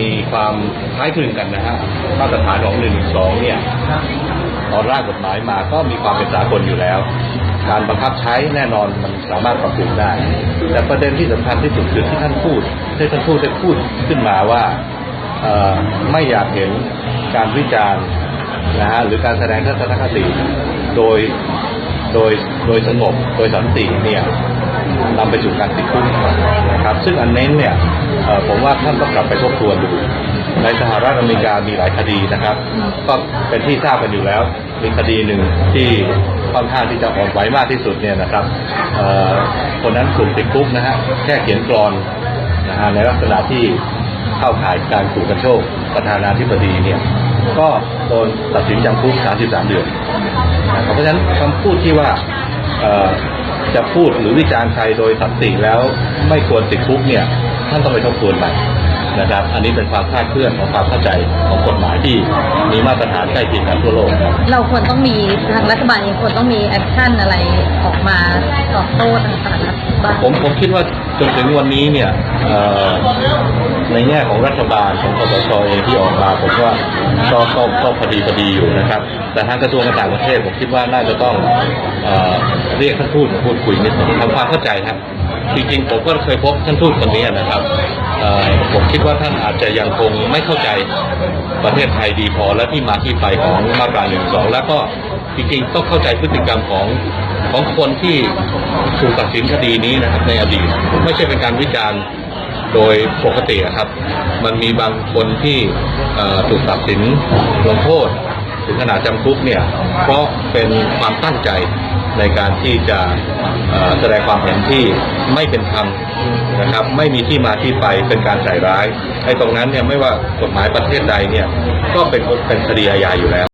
มีความคล้ายคลึงกันนะฮะมาตรฐานของ1นึเนี่ยตอนร่างกฎหมายมาก็มีความเป็นสากลอยู่แล้ว การบังคับใช้แน่นอนมันสามารถปรับปรุงได้ แต่ประเด็นที่สำคัญที่สุดคือที่ท่านพูดที่ท่านพูดได้พูดขึ้นมาว่าไม่อยากเห็นการวิจารณ์นะฮะหรือการแสดงทัศนคติโดยโดยโดยสงบโดยสันติเนี่ยนำไปสู่การติดคุกนะครับ ซึ่งอันเนี้เนี่ย ผมว่าท่านต้องกลับไปทบทวนดู ในสหรัฐอเมริกามีหลายคดีนะครับ ก็เป็นที่ทราบกันอยู่แล้ว มีคดีหนึ่งที่ค่อนข้างที่จะอ่อนไหวมากที่สุดเนี่ยนะครับเอ่อคนนั้นถูกติดคุกนะฮะแค่เขียนกรอนนะฮะในลักษณะที่เข้าข่ายการขู่กันโชคประธานาธิบดีเนี่ยก็โดนตัดสินจำคุก 33 เดือนนะครับเพราะฉะนั้นคำพูดที่ว่าเอ่อจะพูดหรือวิจารณ์ใครโดยสันติแล้วไม่ควรติดคุกเนี่ย ท่านต้องไปทบทวนใหม่นะครับ อันนี้เป็นความคลาดเคลื่อนของความเข้าใจของกฎหมายที่มีมาตรฐานใกล้เคียงกันทั่วโลกครับ เราควรต้องมีทางรัฐบาลเองควรต้องมีแอคชั่นอะไรออกมาตอบโต้ทางสาธารณสุขบ้างผมผมคิดว่าจนถึงวันนี้เนี่ยเอ่อในแง่ของรัฐบาลของคสชเองที่ออกมาผมว่าก็ก็ก็พอดีพอดีอยู่นะครับ แต่ทางกระทรวงการต่างประเทศผมคิดว่าน่าจะต้องเอ่อเรียกท่านทูตมาพูดคุยนิดหนึ่งทำความเข้าใจครับ จริงๆผมก็เคยพบท่านทูตคนนี้นะครับผมคิดว่าท่านอาจจะยังคงไม่เข้าใจประเทศไทยดีพอและที่มาที่ไปของมาตราหนึ่งสองแล้วก็จริงๆต้องเข้าใจพฤติกรรมของของคนที่ถูกตัดสินคดีนี้นะครับในอดีตไม่ใช่เป็นการวิจารณ์โดยปกติครับ มันมีบางคนที่ถูกตัดสินลงโทษ ถึงขนาดจำคุกเนี่ยเพราะเป็นความตั้งใจในการที่จะแสดงความเห็นที่ไม่เป็นธรรมนะครับไม่มีที่มาที่ไปเป็นการใส่ร้ายไอ้ตรงนั้นเนี่ยไม่ว่ากฎหมายประเทศใดเนี่ยก็เป็นเป็นคดีอาญาอยู่แล้ว